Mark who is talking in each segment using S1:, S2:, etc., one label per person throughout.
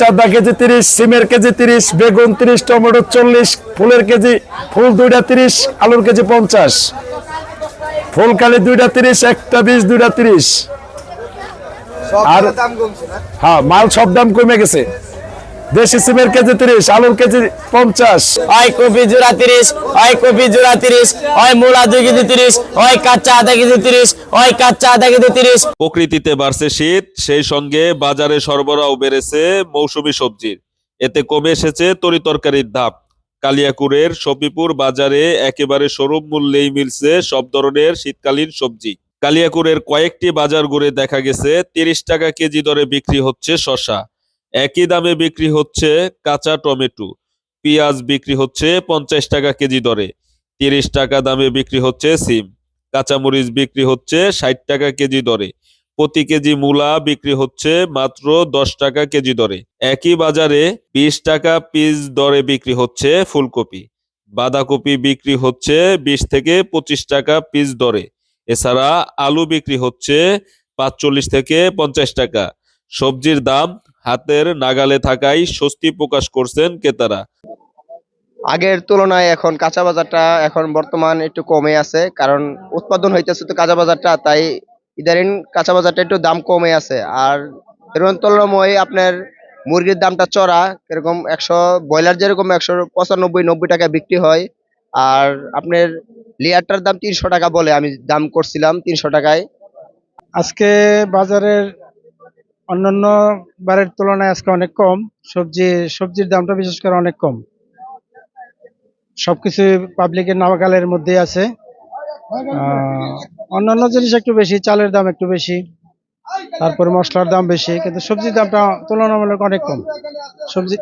S1: চাঁদা কেজি তিরিশ সিমের কেজি তিরিশ বেগুন তিরিশ টমেটো চল্লিশ ফুলের কেজি ফুল দুইটা তিরিশ আলুর কেজি পঞ্চাশ। ফুলকালি দুইটা তিরিশ একটা বিশ দুইটা তিরিশ। আর হ্যাঁ মাল সব দাম কমে গেছে। দেশি সিমের কেজি তিরিশ আলুর কেজি পঞ্চাশ।
S2: হয় কপি জোড়া তিরিশ হয় কপি জোড়া তিরিশ হয় মূলা দুই কেজি তিরিশ হয় কাঁচা আধা কেজি তিরিশ হয় কাঁচা আধা কেজি তিরিশ।
S3: প্রকৃতিতে বাড়ছে শীত সেই সঙ্গে বাজারে সরবরাহ বেড়েছে মৌসুমী সবজির। এতে কমে এসেছে তরিতরকারির দাম। কালিয়াকুরের সপিপুর বাজারে একেবারে সরব মূল্যেই মিলছে সব ধরনের শীতকালীন সবজি। কালিয়াকুরের কয়েকটি বাজার ঘুরে দেখা গেছে তিরিশ টাকা কেজি দরে বিক্রি হচ্ছে শশা একই দামে বিক্রি হচ্ছে কাঁচা টমেটো। পেঁয়াজ বিক্রি হচ্ছে পঞ্চাশ টাকা কেজি দরে। তিরিশ টাকা দামে বিক্রি হচ্ছে সিম। কাঁচামরিচ বিক্রি হচ্ছে ষাট টাকা কেজি দরে। প্রতি কেজি মূলা বিক্রি হচ্ছে মাত্র দশ টাকা কেজি দরে। একই বাজারে বিশ টাকা পিস দরে বিক্রি হচ্ছে ফুলকপি। বাঁধাকপি বিক্রি হচ্ছে বিশ থেকে পঁচিশ টাকা পিস দরে। এছাড়া আলু বিক্রি হচ্ছে পাঁচচল্লিশ থেকে পঞ্চাশ টাকা। সবজির দাম হাতের নাগালে থাকায় স্বস্তি প্রকাশ করছেন ক্রেতারা।
S4: আগের তুলনায় এখন কাঁচা বাজারটা এখন বর্তমান একটু কমে আছে কারণ উৎপাদন হইতেছে তো কাঁচা বাজারটা তাই ইদারিং কাঁচা বাজারটা একটু দাম কমে আছে। আর এরকম তুলনাময় আপনার মুরগির দামটা চড়া এরকম একশো ব্রয়লার যেরকম একশো পঁচানব্বই নব্বই টাকা বিক্রি হয় আর আপনার লেয়ারটার দাম তিনশো টাকা বলে আমি দাম করছিলাম তিনশো টাকায়।
S5: আজকে বাজারের অন্যান্য বারের তুলনায় আজকে অনেক কম। সবজি, সবজির দামটা বিশেষ করে অনেক কম। সবকিছু পাবলিকের নাগালের মধ্যে আছে। অন্যান্য জিনিস একটু বেশি, চালের দাম একটু বেশি, তারপর মশলার দাম বেশি, কিন্তু সবজির দামটা তুলনামূলক অনেক কম। সবজি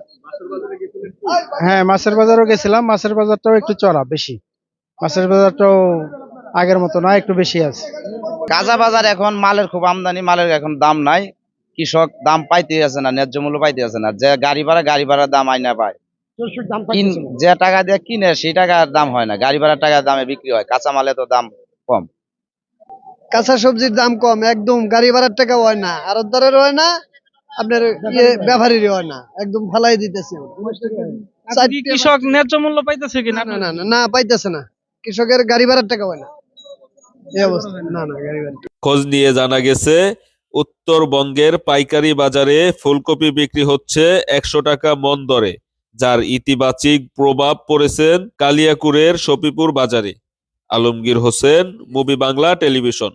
S5: হ্যাঁ মাছের বাজারও গেছিলাম, মাছের বাজারটাও একটু চড়া, বেশি। মাছের বাজারটাও আগের মতো না, একটু বেশি আছে।
S6: কাঁচা বাজার এখন মালের খুব আমদানি, মালের এখন দাম নাই। কৃষক দাম পাইতে আছে না ন্যায্য মূল্য পাইতে আছে না। যে গাড়ি ভাড়া গাড়ি ভাড়ার দাম আইনা পায়। যে টাকা দিয়ে কিনে সেই টাকার দাম হয় না। গাড়ি ভাড়ার টাকার দামে বিক্রি হয়। কাঁচা মালে তো দাম কম।
S7: কাঁচা সবজির দাম কম একদম গাড়ি ভাড়ার টাকা হয় না। আর দরের হয় না আপনার ইয়ে ব্যাপারীরই হয় না। একদম ফালাই দিতেছে
S5: কৃষক ন্যায্য মূল্য পাইতেছে কিনা?
S7: না না না না পাইতেছে না। কৃষকের গাড়ি ভাড়ার টাকা হয় না। এই অবস্থা। না না গাড়ি ভাড়া
S3: খোঁজ নিয়ে জানা গেছে উত্তরবঙ্গের পাইকারি বাজারে ফুলকপি বিক্রি হচ্ছে একশো টাকা মন দরে, যার ইতিবাচক প্রভাব পড়েছেন কালিয়াকুরের সপিপুর বাজারে। Alamgir Hossain, movie Bangla television.